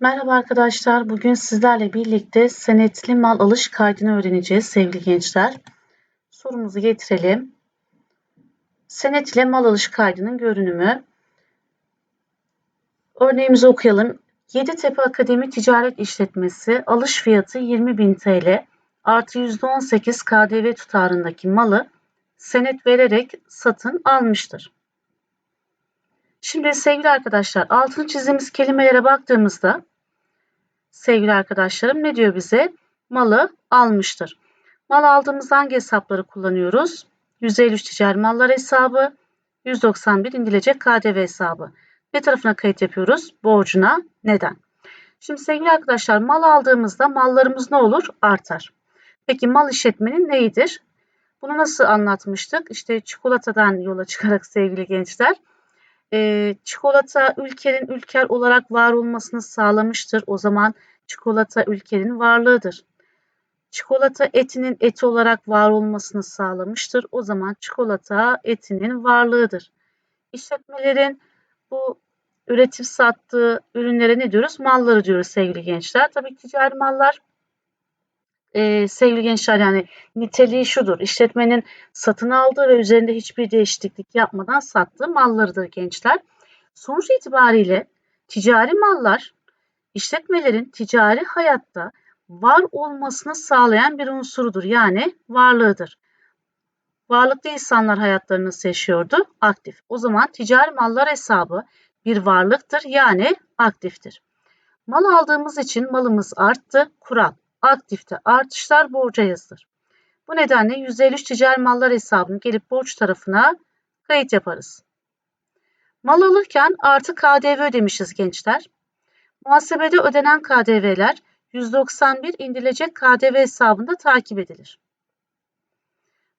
Merhaba arkadaşlar. Bugün sizlerle birlikte senetli mal alış kaydını öğreneceğiz sevgili gençler. Sorumuzu getirelim. Senet ile mal alış kaydının görünümü. Örneğimizi okuyalım. Yeditepe Akademi Ticaret İşletmesi alış fiyatı 20.000 TL artı %18 KDV tutarındaki malı senet vererek satın almıştır. Şimdi sevgili arkadaşlar altını çizdiğimiz kelimelere baktığımızda sevgili arkadaşlarım ne diyor bize? Malı almıştır. Mal aldığımız hangi hesapları kullanıyoruz? 153 ticari mallar hesabı, 191 indirecek KDV hesabı. Ne tarafına kayıt yapıyoruz? Borcuna. Neden? Şimdi sevgili arkadaşlar mal aldığımızda mallarımız ne olur? Artar. Peki mal işletmenin neyidir? Bunu nasıl anlatmıştık? İşte çikolatadan yola çıkarak sevgili gençler e, çikolata ülkenin ülker olarak var olmasını sağlamıştır. O zaman çikolata ülkenin varlığıdır. Çikolata etinin eti olarak var olmasını sağlamıştır. O zaman çikolata etinin varlığıdır. İşletmelerin bu üretip sattığı ürünlere ne diyoruz? Malları diyoruz sevgili gençler. Tabii ticari mallar e, sevgili gençler yani niteliği şudur. İşletmenin satın aldığı ve üzerinde hiçbir değişiklik yapmadan sattığı mallarıdır gençler. Sonuç itibariyle ticari mallar işletmelerin ticari hayatta var olmasını sağlayan bir unsurudur. Yani varlığıdır. Varlıklı insanlar hayatlarını nasıl? Aktif. O zaman ticari mallar hesabı bir varlıktır yani aktiftir. Mal aldığımız için malımız arttı. Kural aktifte artışlar borca yazılır. Bu nedenle 153 ticari mallar hesabını gelip borç tarafına kayıt yaparız. Mal alırken artı KDV ödemişiz gençler. Muhasebede ödenen KDV'ler 191 indirilecek KDV hesabında takip edilir.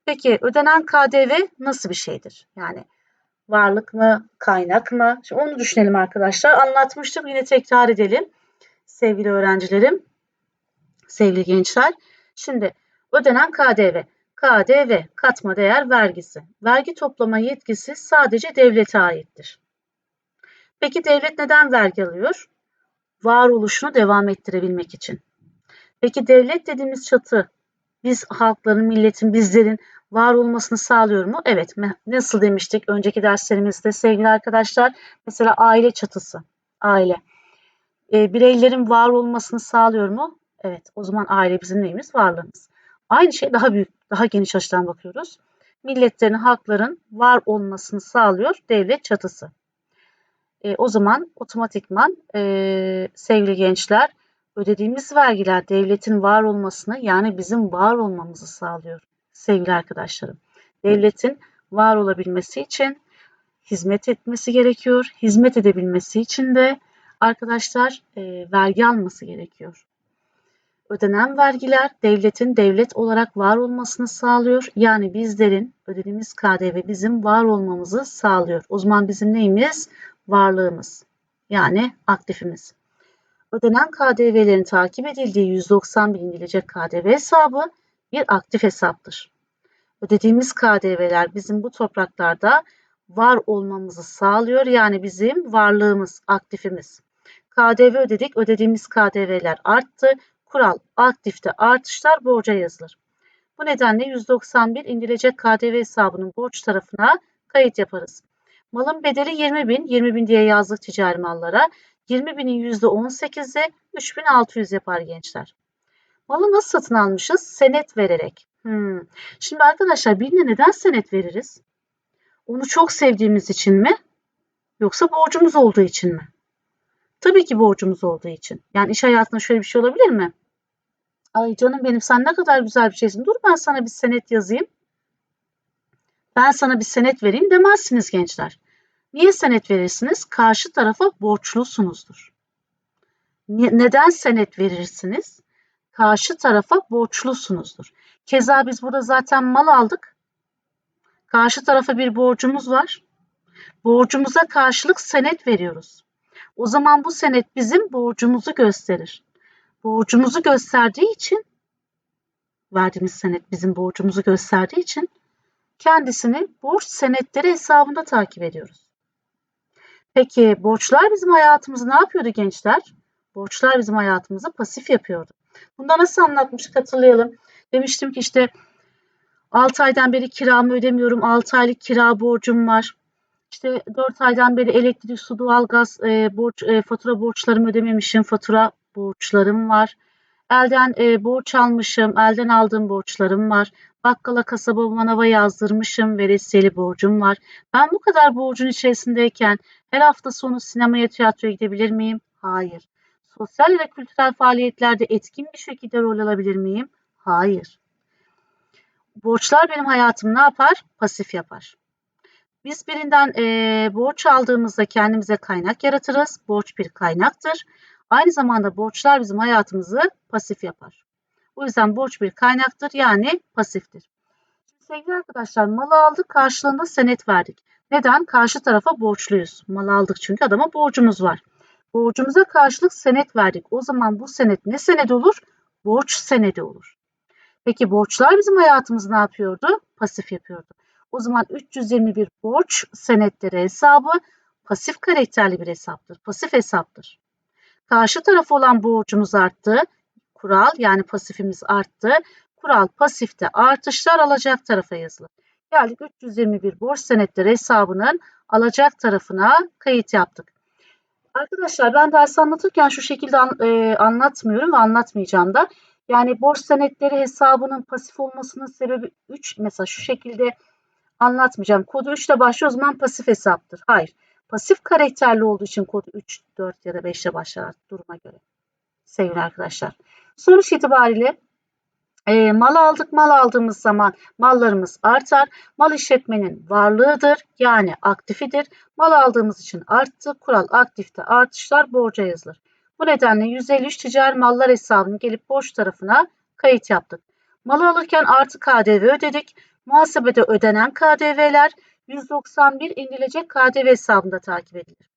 Peki ödenen KDV nasıl bir şeydir? Yani varlık mı, kaynak mı? Şimdi onu düşünelim arkadaşlar. Anlatmıştım yine tekrar edelim sevgili öğrencilerim sevgili gençler. Şimdi ödenen KDV. KDV katma değer vergisi. Vergi toplama yetkisi sadece devlete aittir. Peki devlet neden vergi alıyor? Varoluşunu devam ettirebilmek için. Peki devlet dediğimiz çatı biz halkların, milletin, bizlerin var olmasını sağlıyor mu? Evet. Nasıl demiştik önceki derslerimizde sevgili arkadaşlar? Mesela aile çatısı. Aile. E, bireylerin var olmasını sağlıyor mu? Evet o zaman aile bizim neyimiz? Varlığımız. Aynı şey daha büyük, daha geniş açıdan bakıyoruz. Milletlerin, halkların var olmasını sağlıyor devlet çatısı. E, o zaman otomatikman e, sevgili gençler ödediğimiz vergiler devletin var olmasını yani bizim var olmamızı sağlıyor sevgili arkadaşlarım. Devletin var olabilmesi için hizmet etmesi gerekiyor. Hizmet edebilmesi için de arkadaşlar e, vergi alması gerekiyor. Ödenen vergiler devletin devlet olarak var olmasını sağlıyor. Yani bizlerin ödediğimiz KDV bizim var olmamızı sağlıyor. O zaman bizim neyimiz? Varlığımız. Yani aktifimiz. Ödenen KDV'lerin takip edildiği 190 bin indirilecek KDV hesabı bir aktif hesaptır. Ödediğimiz KDV'ler bizim bu topraklarda var olmamızı sağlıyor. Yani bizim varlığımız, aktifimiz. KDV ödedik, ödediğimiz KDV'ler arttı. Kural aktifte artışlar borca yazılır. Bu nedenle 191 indirecek KDV hesabının borç tarafına kayıt yaparız. Malın bedeli 20 bin, 20 bin diye yazdık ticari mallara. 20 binin %18'i 3600 yapar gençler. Malı nasıl satın almışız? Senet vererek. Hmm. Şimdi arkadaşlar birine neden senet veririz? Onu çok sevdiğimiz için mi? Yoksa borcumuz olduğu için mi? Tabii ki borcumuz olduğu için. Yani iş hayatında şöyle bir şey olabilir mi? Ay canım benim sen ne kadar güzel bir şeysin. Dur ben sana bir senet yazayım. Ben sana bir senet vereyim demezsiniz gençler. Niye senet verirsiniz? Karşı tarafa borçlusunuzdur. Neden senet verirsiniz? Karşı tarafa borçlusunuzdur. Keza biz burada zaten mal aldık. Karşı tarafa bir borcumuz var. Borcumuza karşılık senet veriyoruz. O zaman bu senet bizim borcumuzu gösterir. Borcumuzu gösterdiği için verdiğimiz senet bizim borcumuzu gösterdiği için kendisini borç senetleri hesabında takip ediyoruz. Peki borçlar bizim hayatımızı ne yapıyordu gençler? Borçlar bizim hayatımızı pasif yapıyordu. Bunda nasıl anlatmıştık hatırlayalım. Demiştim ki işte 6 aydan beri kiramı ödemiyorum. 6 aylık kira borcum var. İşte 4 aydan beri elektrik, su, doğalgaz e, borç, e, fatura borçlarımı ödememişim. Fatura borçlarım var. Elden e, borç almışım. Elden aldığım borçlarım var. Bakkala, kasaba, manava yazdırmışım. Veresiye borcum var. Ben bu kadar borcun içerisindeyken her hafta sonu sinemaya, tiyatroya gidebilir miyim? Hayır. Sosyal ya da kültürel faaliyetlerde etkin bir şekilde rol alabilir miyim? Hayır. Borçlar benim hayatımı ne yapar? Pasif yapar. Biz birinden e, borç aldığımızda kendimize kaynak yaratırız. Borç bir kaynaktır. Aynı zamanda borçlar bizim hayatımızı pasif yapar. O yüzden borç bir kaynaktır yani pasiftir. Sevgili arkadaşlar malı aldık karşılığında senet verdik. Neden? Karşı tarafa borçluyuz. Mal aldık çünkü adama borcumuz var. Borcumuza karşılık senet verdik. O zaman bu senet ne senedi olur? Borç senedi olur. Peki borçlar bizim hayatımızı ne yapıyordu? Pasif yapıyordu. O zaman 321 borç senetleri hesabı pasif karakterli bir hesaptır. Pasif hesaptır. Karşı taraf olan borcumuz arttı. Kural yani pasifimiz arttı. Kural pasifte artışlar alacak tarafa yazılır. Geldik 321 borç senetleri hesabının alacak tarafına kayıt yaptık. Arkadaşlar ben ders anlatırken şu şekilde an, e, anlatmıyorum ve anlatmayacağım da. Yani borç senetleri hesabının pasif olmasının sebebi 3 mesela şu şekilde anlatmayacağım. Kodu 3 ile başlıyor o zaman pasif hesaptır. Hayır. Pasif karakterli olduğu için kodu 3, 4 ya da 5 ile başlar duruma göre. Sevgili arkadaşlar. Sonuç itibariyle e, mal aldık. Mal aldığımız zaman mallarımız artar. Mal işletmenin varlığıdır. Yani aktifidir. Mal aldığımız için arttı. Kural aktifte artışlar borca yazılır. Bu nedenle 153 ticari mallar hesabını gelip borç tarafına kayıt yaptık. Mal alırken artı KDV ödedik. Muhasebede ödenen KDV'ler 191 indirilecek KDV hesabında takip edilir.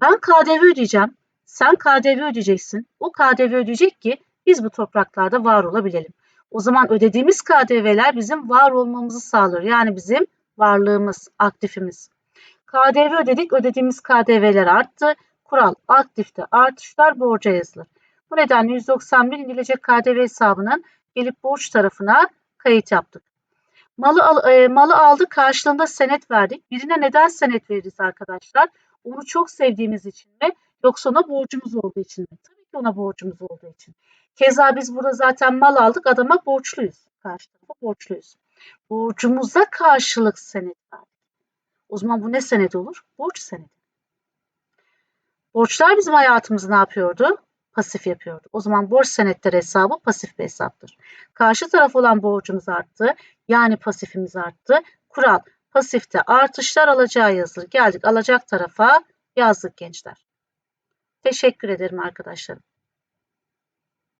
Ben KDV ödeyeceğim. Sen KDV ödeyeceksin. O KDV ödeyecek ki biz bu topraklarda var olabilelim. O zaman ödediğimiz KDV'ler bizim var olmamızı sağlar. Yani bizim varlığımız, aktifimiz. KDV ödedik, ödediğimiz KDV'ler arttı. Kural aktifte artışlar borca yazılır. Bu nedenle 191 indirilecek KDV hesabının gelip borç tarafına kayıt yaptık. Malı, al, e, malı aldık karşılığında senet verdik. Birine neden senet veririz arkadaşlar? Onu çok sevdiğimiz için mi? Yoksa ona borcumuz olduğu için mi? Tabii ki ona borcumuz olduğu için. Keza biz burada zaten mal aldık adama borçluyuz. Karşı tarafa borçluyuz. Borcumuza karşılık senet verdik. O zaman bu ne senet olur? Borç senedi. Borçlar bizim hayatımızı ne yapıyordu? Pasif yapıyordu. O zaman borç senetleri hesabı pasif bir hesaptır. Karşı taraf olan borcumuz arttı. Yani pasifimiz arttı. Kural pasifte artışlar alacağı yazılır. Geldik alacak tarafa yazdık gençler. Teşekkür ederim arkadaşlarım.